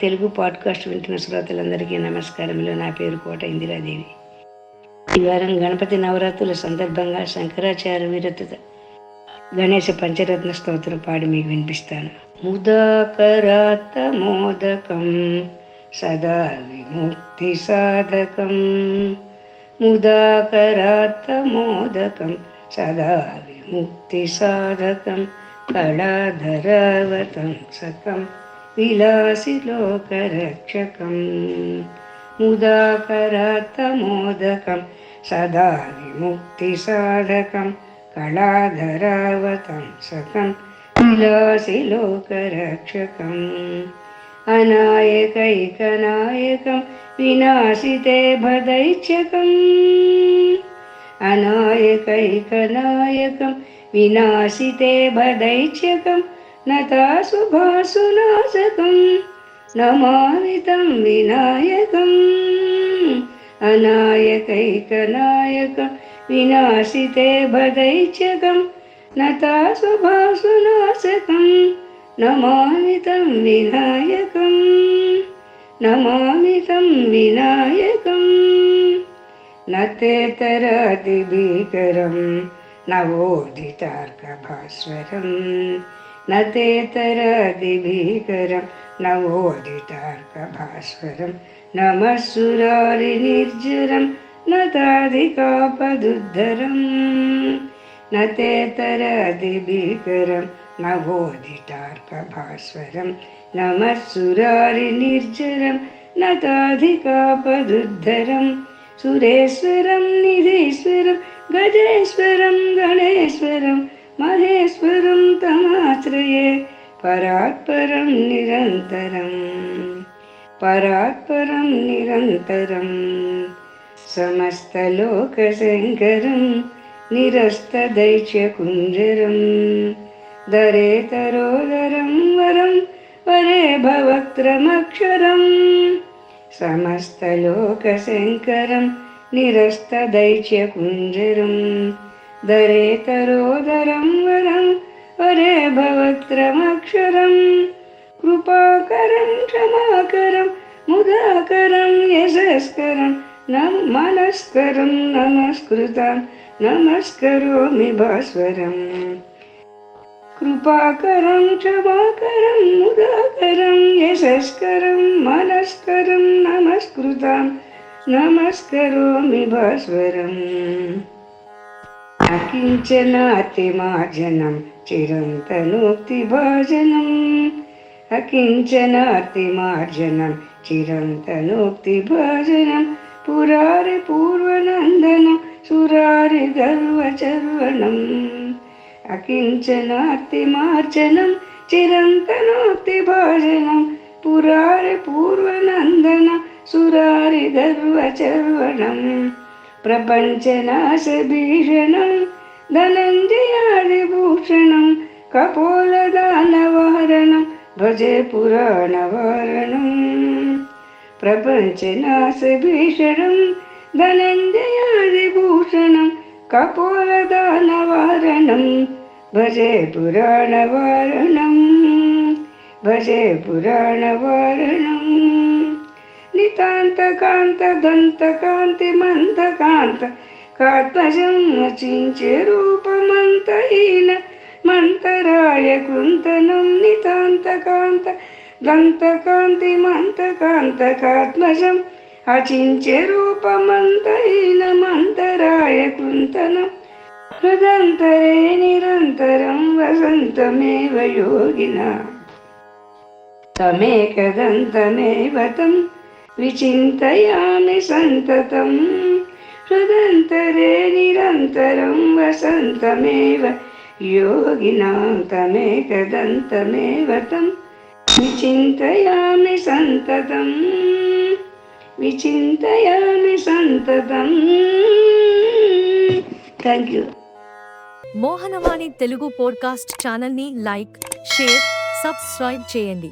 Telugu podcast వింటున్న శ్రోతలందరికీ నమస్కారములు. నా పేరు కోట ఇందిరాదేవి. ఈ వారం గణపతి నవరాత్రుల సందర్భంగా శంకరాచార్య విరత గణేశ పంచరత్న స్తోత్రం పాడి మీకు వినిపిస్తాను. ముదాకరాత మోదకం సదా విముక్తి సాధకం. ముదాకరాత మోదకం సదా విముక్తి సాధకం. కళాధరావతం సకం विलासि लोकरक्षकं करत सदा विमुक्तिसाधकं कलाधरावतं सकं विलासि लोकरक्षकम् अनायकैकनायकं विनाशिते भदैक्षकम् अनायकैकनायकं विनाशिते भदैच्छकम्। నతాశుభాసునాశకం నమామితం వినాయకం. అనాయకైకనాయక వినాశితే భదైచ్యకం నతాశుభాసునాశకం నమామితం వినాయకం. నమామితం వినాయకం. నతేతరాది భీకరం నవోదితార్క భాస్వరం न तेतरादिभीकरं नवोदितार्कभास्वरं नमः सुरारिनिर्जरं न ताधिकापदुद्धरम् न तेतरादिभीकरं नवोदितार्कभास्वरं नमः सुरारिनिर्जरं न ताधिकापदुद्धरम् सुरेश्वरं निधीश्वरं गजेश्वरं गणेश्वरं महेश्वरं तमाश्रये परात्परं निरन्तरं परात्परं निरन्तरं समस्तलोकशङ्करं निरस्तदैत्यकुञ्जरं दरेतरोदरं वरं वरे भवक्त्रमक्षरम् समस्तलोकशङ्करं निरस्तदैत्यकुञ्जरं दरेतरोदरं वरं वरे भवक्त्रमक्षरं कृपाकरं, क्षमाकरं, मुदाकरं, यशस्करं न मनस्करं, नमस्कृतं, नमस्करोमि भास्वरम् कृपाकरं, क्षमाकरं, मुदाकरं, यशस्करं, मनस्करं, नमस्कृतं, नमस्करोमि भास्वरम्। అకించనార్తిమార్జనం చిరంతనోక్తి భాజనం అకించనార్తిమార్జనం చిరంతనోక్తి భాజనం పురారి పూర్వనందనం సురారి గర్వచర్వణం. అకించనార్తిమార్జనం చిరంతనోక్తి భాజనం పురారి పూర్వనందన సురారి గర్వచర్వణం. പ്രപഞ്ചനാശഭീഷണം ധനഞ്ജയാദിഭൂഷണം കപോലദാനവാരണം ഭജേ പുരാണവാരണം പ്രപഞ്ചനാശഭീഷണം ധനഞ്ജയാദിഭൂഷണം കപോലദാനവാരണം ഭജേ പുരാണവാരണം ഭജേ പുരാണവാരണം నితాంతకాంత దంతకాంతి మందకాంత కాత్మజం నచించే రూపమంతహీన మంతరాయ కుంతనం నితాంతకాంత దంతకాంతి మంతకాంత కాత్మజం అచించే రూపమంతహీన మంతరాయ కుంతనం హృదంతరే నిరంతరం వసంతమేవ యోగిన తమేకదంతమేవ తం विचिन्तयामि सन्ततं हृदन्तरे निरन्तरं वसन्तमेव योगिनां तमेकदन्तमेव तं विचिन्तयामि सन्ततम् విచింతయామి సంతతం thank you Mohanavani Telugu podcast ఛానల్ని లైక్ షేర్ సబ్స్క్రైబ్ చేయండి